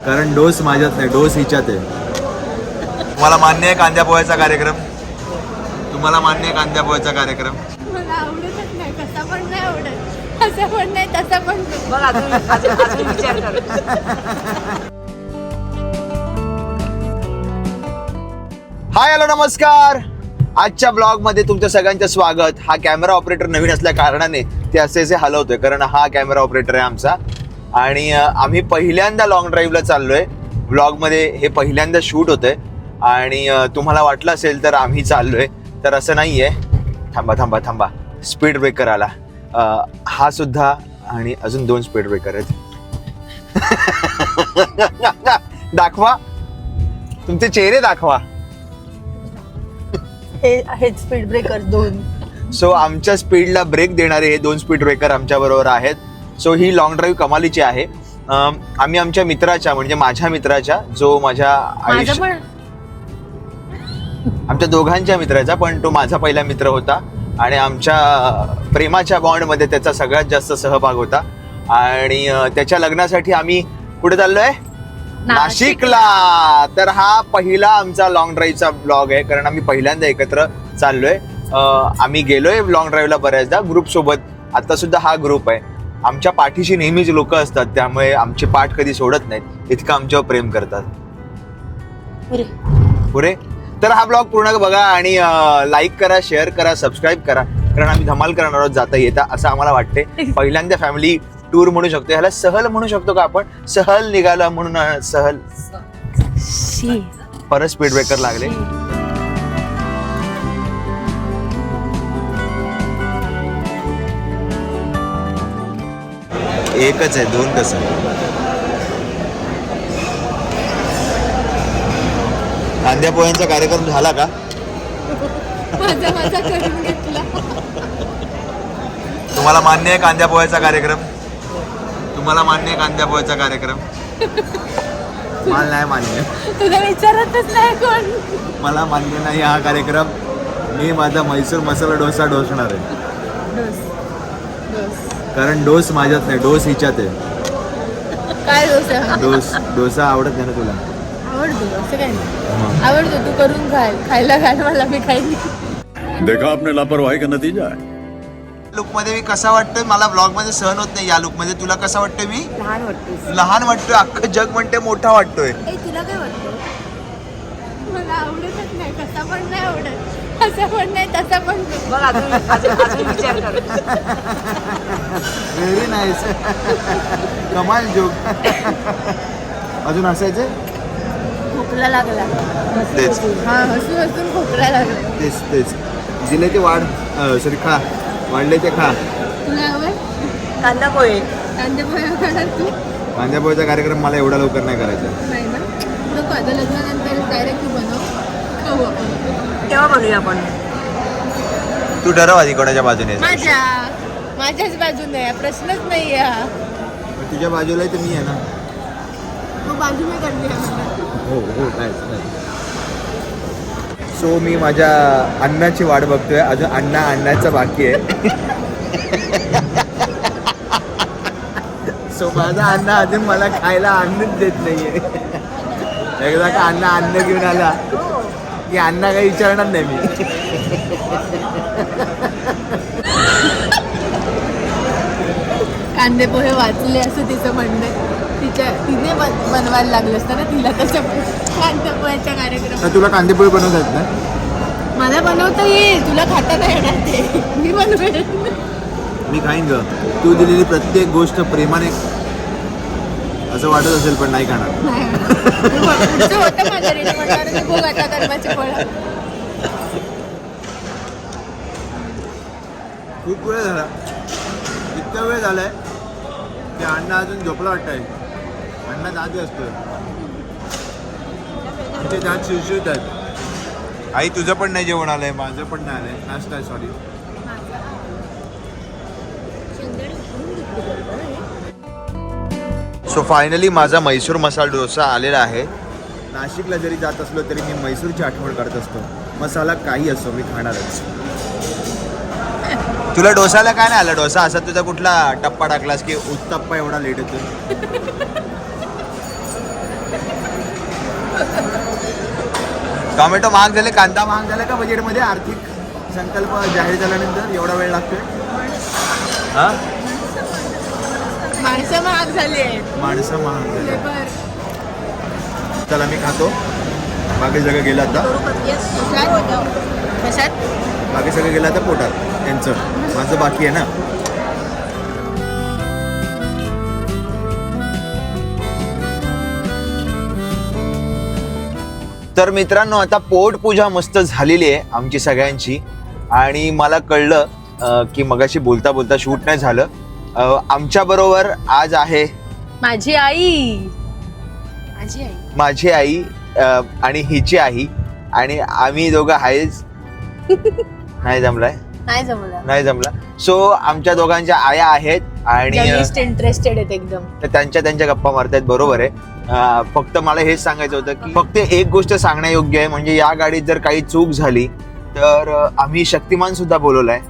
कारण डोस माझ्यात नाही डोस हिच्यात आहे. तुम्हाला मान्य आहे कांद्या पोह्याचा कार्यक्रम? तुम्हाला मान्य आहे कांद्या पोह्याचा कार्यक्रम? मला आवडतच नाही कसा पण नाही आवडत. असं पण नाही तसा पण नाही. बघ अजून अजून अजून विचार कर हाय हॅलो नमस्कार. आजच्या ब्लॉगमध्ये तुमचं सगळ्यांचं स्वागत. हा कॅमेरा ऑपरेटर नवीन असल्या कारणाने ते असे असे हलवतोय कारण हा कॅमेरा ऑपरेटर आहे आमचा. आणि आम्ही पहिल्यांदा लॉंग ड्राईव्हला चाललोय. ब्लॉगमध्ये हे पहिल्यांदा शूट होतंय. आणि तुम्हाला वाटलं असेल तर आम्ही चाललोय. तर असं नाहीये. थांबा थांबा थांबा. स्पीड ब्रेकर आला. हा सुद्धा आणि अजून दोन स्पीड ब्रेकर आहेत. दाखवा. तुमचे चेहरे दाखवा. हे आहेत स्पीड ब्रेकर दोन. सो आमच्या स्पीडला ब्रेक देणारे हे दोन स्पीड ब्रेकर आमच्या बरोबर आहेत. सो ही लॉंग ड्राईव्ह कमालीची आहे. आम्ही आमच्या मित्राच्या म्हणजे माझ्या मित्राच्या जो माझ्या आयुष्य आमच्या दोघांच्या मित्राचा पण तो माझा पहिला मित्र होता. आणि आमच्या प्रेमाच्या बॉन्डमध्ये त्याचा सगळ्यात जास्त सहभाग होता. आणि त्याच्या लग्नासाठी आम्ही कुठे चाललोय? नाशिकला. तर हा पहिला आमचा लॉंग ड्राईव्हचा ब्लॉग आहे कारण आम्ही पहिल्यांदा एकत्र चाललोय. आम्ही गेलोय लॉंग ड्राईव्हला बऱ्याचदा. ग्रुप सोबत आता सुद्धा हा ग्रुप आहे. आमच्या पाठीशी नेहमीच लोक असतात त्यामुळे आमचे पाठ कधी सोडत नाहीत इतकं आमच्यावर प्रेम करतात. पुरे. तर हा ब्लॉग पूर्ण बघा आणि लाईक करा शेअर करा सबस्क्राईब करा कारण आम्ही धमाल करणार आहोत जाता येता असं आम्हाला वाटते पहिल्यांदा फॅमिली टूर म्हणू शकतो ह्याला सहल म्हणू शकतो का आपण? सहल निघाला म्हणून सहल. परत स्पीड ब्रेकर लागले एकच आहे दोन कसं कांद्या पोह्यांचा कार्यक्रम झाला का? तुम्हाला मान्य आहे कांद्या पोह्याचा कार्यक्रम? तुम्हाला मान्य आहे कांद्या पोह्याचा कार्यक्रम? मला नाही मान्य. तुला विचारतच नाही कोण. मला मान्य नाही हा कार्यक्रम. मी माझा म्हैसूर मसाला डोसा डोसणार आहे. कारण डोस माझ्यात नाही डोस हिच्यात आहे. काय डोस आहे? हा? डोस डोसा आवडत नाही ना तुला? आवडतो असं काय नाही. मग. आवडतो तू करून खाय. खायला घाल मला मी खाईन देखा आपने लापरवाही का नतीजा है? लुकमध्ये मी कसा वाटतोय? मला ब्लॉगमध्ये सहन होत नाही या लुकमध्ये तुला कसा वाटतोय मी? लहान वाटतेस लहान वाटतोय. अख्खं जग म्हणते मोठा वाटतोय. ए तुला काय वाटतं? मला आवडतच नाही कसा पण नाही आवडत. असं पण नाही तसा पण. बघ अजून अजून अजून विचार कर. व्हेरी नाईस कमाल जोक अजून असायचे खोकला लागला. तेच. हा हसून हसून खोकला लागला. तेच तेच. दिले ते वाढ सॉरी खा. वाढले ते खा. तुला हवंय कांदा पोहे. कांदे पोहे खाणार तू? कांद्या पोह्याचा कार्यक्रम मला एवढा लवकर नाही करायचा. नाही ना? नको आता लग्नानंतर डायरेक्ट बनव. खाऊ आपण. तेव्हा आपण. तू ठरव आधी कोणाच्या बाजूने आहेस. माझ्या माझ्याच बाजूने आहे, प्रश्नच नाही आहे हा तुझ्या बाजूला आहे तर मी आहे ना. तू बाजू मी करते मला. हो हो सो मी माझ्या अन्नाची वाट बघतोय. अजून अण्णा आणण्याचं बाकी आहे. सो माझा अण्णा अजून मला खायला अन्नच देत नाहीये. एकदा का अण्णा अन्न घेऊन आला. की अण्णा काही विचारणार नाही मी. कांदे पोहे वाचले असं तिचं म्हणणं. आहे. तिच्या तिने बन- बनवायला लागलं असतं ना तिला तसं. कांदे पोह्याच्या कार्यक्रम तर तुला कांदेपोळी बनवतात ना मला बनवता येईल तुला खाता नाही येणार ते. मी बनवेल मी खाईन ग. तू दिलेली प्रत्येक गोष्ट प्रेमाने असं वाटत असेल पण नाही खाणार. खूप वेळ झाला. इतका वेळ झालाय की अण्णा अजून झोपला वाटतंय. अण्णा जागी असतोय. आमचे दात शिवशिवत आहेत. आई तुझं पण नाही जेवण आलंय माझं पण नाही आलंय. नाश्ता आहे सॉरी सो फायनली माझा म्हैसूर मसाला डोसा आलेला आहे. नाशिकला जरी जात असलो तरी मी म्हैसूरची आठवण करत असतो. मसाला काही असो मी खाणारच. तुला डोसाला काय नाही आला? डोसा असा तुझा कुठला टप्पा टाकलास की उत्तप्पा एवढा लेट होतो? टोमॅटो महाग झाले कांदा महाग झाला का बजेटमध्ये आर्थिक संकल्प जाहीर झाल्यानंतर एवढा वेळ लागतोय? हां? माणसं महाग झाली आहेत. माणसं महाग झाले लेबर चला मी खातो. बाकी सगळं गेलं आता. कशात कशात? बाकी सगळं गेलं आता पोटात. त्यांचं. माझं बाकी आहे ना. तर मित्रांनो आता पोट पूजा मस्त झालेली आहे आमची सगळ्यांची. आणि मला कळलं अं, की मगाशी बोलता बोलता शूट नाही झालं. आमच्या बरोबर आज आहे. माझी आई. माझी आई. माझी आई अं, आणि हिची आई आणि आम्ही दोघं आहेच. नाही जमलाय? नाही जमलं. नाही जमला. सो आमच्या दोघांच्या आया आहेत आणि अं, जर्नलिस्ट इंटरेस्टेड आहेत एकदम. तर त्यांच्या त्यांच्या गप्पा मारतायत बरोबर आहे. अं, फक्त मला हेच सांगायचं होतं की फक्त एक गोष्ट सांगण्यायोग्य आहे म्हणजे या गाडीत जर काही चूक झाली तर अं, आम्ही शक्तिमान सुद्धा बोलवलाय.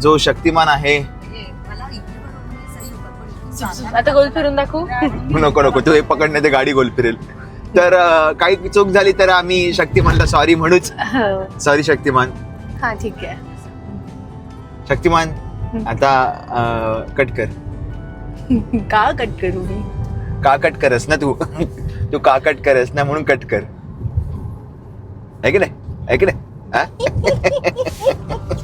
जो शक्तिमान आहे आता गोल फिरून दाखवू? नको नको तू हे पकडणे ते गाडी गोल फिरेल. तर अं, काही चूक झाली तर आम्ही शक्तिमानला सॉरी म्हणूच. सॉरी शक्तिमान. हा ठीक आहे. शक्तिमान आता कट कर. का कट करू मी? का कट करस ना तू? तू का कट करस ना म्हणून कट कर. आहे की नाही? आहे की नाही?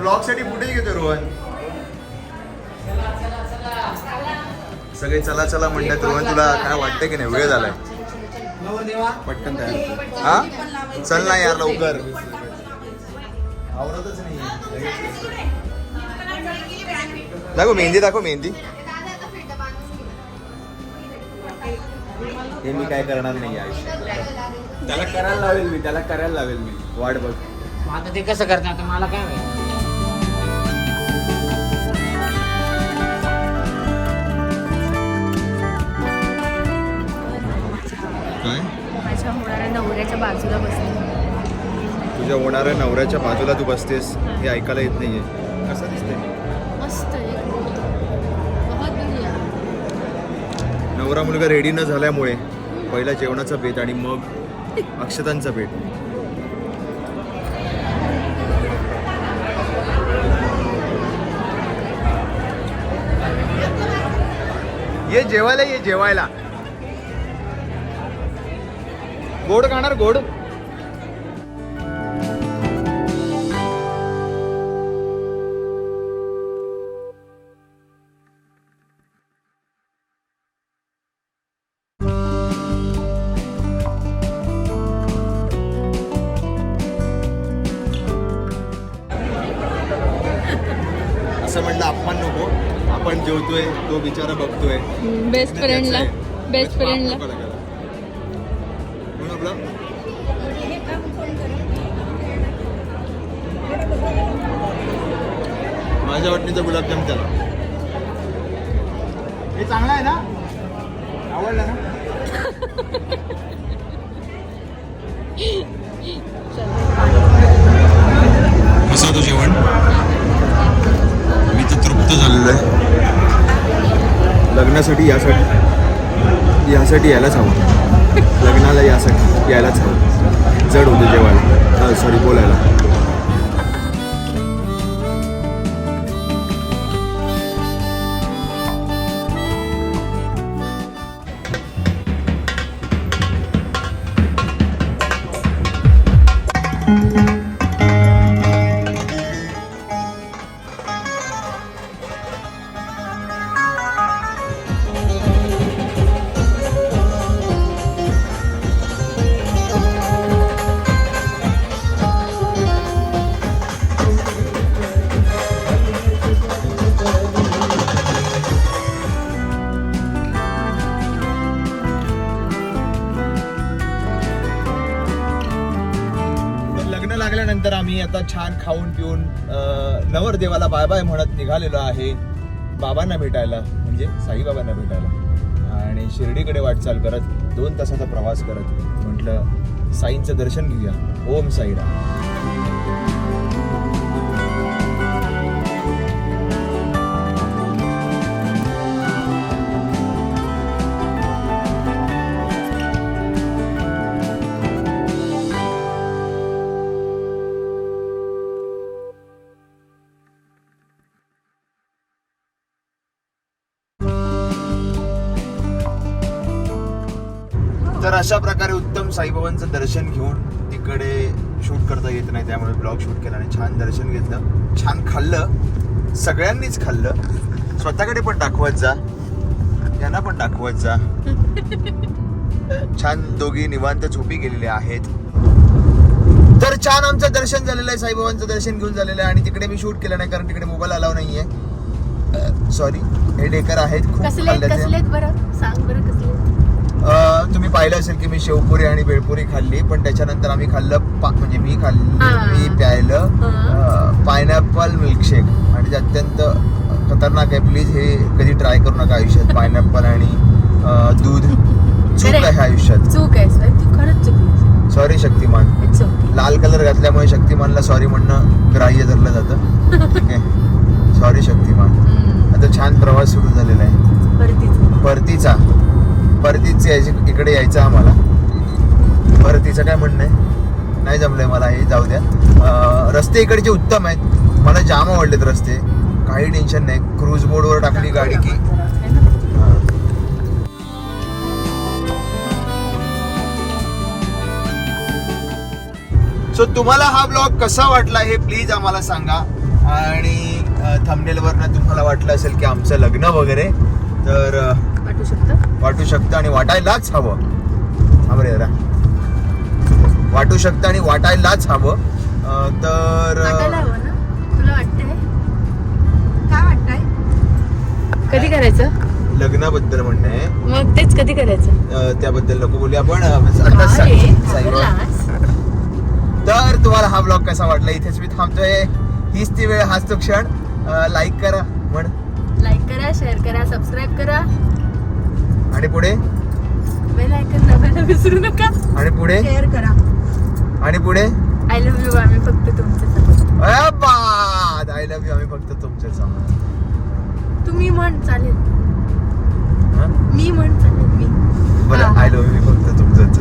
ब्लॉगसाठी फुटेज घेतो रोहन. सगळे चला चला म्हणतात रोहन तुला काय वाटतंय की नाही? वेळ झालाय. पटकन तयार हा? चल ना यार लवकर. आवडतच नाही दाखव मेहंदी दाखव मेहंदी. हे मी काय करणार नाही आयुष्यात. त्याला करायला लावेल मी त्याला करायला लावेल मी. वाट बघ. आता ते कसं करतात आता मला काय माहिती? काय? माझ्या होणाऱ्या नवऱ्याच्या बाजूला बसले तुझ्या होणाऱ्या नवऱ्याच्या बाजूला तू बसतेस हे ऐकायला येत नाहीये. नवरा मुलगा रेडी न झाल्यामुळे पहिला जेवणाचा बेत आणि मग अक्षतांचा बेत. ये जेवायला ये जेवायला. गोड खाणार गोड. म्हटलं आपण नको आपण जेवतोय तो बिचारा बघतोय. बेस्ट फ्रेंडला बेस्ट फ्रेंडला म्हणून आपलं? माझ्या वाटणीचा गुलाबजाम त्याला हे चांगला आहे ना? आवडलं ना? कसं होतं जेवण? मी तृप्त झालेलं आहे. लग्नासाठी यासाठी यासाठी यायलाच हवं. लग्नाला यासाठी यायलाच हवं. जड होते जेवायला. सॉरी बोलायला. आता छान खाऊन पिऊन नवरदेवाला बाय बाय म्हणत निघालेलो आहे बाबांना भेटायला म्हणजे साईबाबांना भेटायला. आणि शिर्डीकडे वाटचाल करत दोन तासाचा प्रवास करत म्हटलं साईंचं दर्शन घेऊया. ओम साईराम. तर अशा प्रकारे उत्तम साईबाबांचं दर्शन घेऊन तिकडे शूट करता येत नाही त्यामुळे ब्लॉग शूट केला आणि छान दर्शन घेतलं. छान खाल्लं. सगळ्यांनीच खाल्लं. स्वतःकडे पण दाखवत जा. यांना पण दाखवत जा. छान दोघी निवांत झोपी गेलेले आहेत. तर छान आमचं दर्शन झालेलं आहे साईबाबांचं दर्शन घेऊन झालेलं आहे आणि तिकडे मी शूट केलं नाही कारण तिकडे मोबाईल अलाव नाहीये. सॉरी हे डेकर आहेत खूप तुम्ही पाहिलं असेल की मी शेवपुरी आणि बेळपुरी खाल्ली पण त्याच्यानंतर आम्ही खाल्लं म्हणजे मी खाल्ली. मी प्यायलं पायनॅपल मिल्कशेक आणि ते अत्यंत खतरनाक आहे. प्लीज हे कधी ट्राय करू नका आयुष्यात. पायनॅपल आणि दूध चूक. आहे. आयुष्यात. चूक आहे. सर खरंच शक्तिमान. इट्स ओके लाल कलर घातल्यामुळे शक्तिमानला सॉरी म्हणणं ग्राह्य धरलं जातं. ठीक आहे? सॉरी शक्तिमान. आता छान प्रवास सुरू झालेला आहे. परतीच. परतीच यायची इकडे यायचं आम्हाला. परतीचं काय म्हणणं आहे? नाही जमलंय मला हे जाऊ द्या. रस्ते इकडचे उत्तम आहेत. मला जाम आवडलेत रस्ते. काही टेन्शन नाही. क्रूज बोर्डवर टाकली गाडी की. सो तुम्हाला हा ब्लॉग कसा वाटला हे प्लीज आम्हाला सांगा. आणि थंबनेलवरनं तुम्हाला वाटलं असेल की आमचं लग्न वगैरे तर वाटू शकतं? वाटू शकतं आणि वाटायलाच हवं. थांब रे जरा. वाटू शकतं आणि वाटायलाच हवं. तर वाटायला हवं ना? तुला वाटतंय? काय वाटतंय? कधी करायचं? लग्नाबद्दल म्हणणं आहे. मग तेच कधी करायचं? अं, त्याबद्दल नको बोलूया आपण. आता? साईबाबा. घाबरलास? तर तुम्हाला हा ब्लॉग कसा वाटला? इथेच मी थांबतोय. हीच ती वेळ हाच तो क्षण. लाईक करा म्हण. लाईक करा शेअर करा सबस्क्राईब करा. आणि पुढे? बेल आयकन दाबायला विसरू नका. आणि पुढे? शेअर करा. आणि पुढे? आय लव्ह यू आम्ही फक्त तुमच्यासाठी आय लव्ह यू आम्ही फक्त तुमच्यासमोर तुम्ही म्हण चालेल? मी म्हण चालेल मी. बरं. आय लव्ह यू फक्त तुमचंच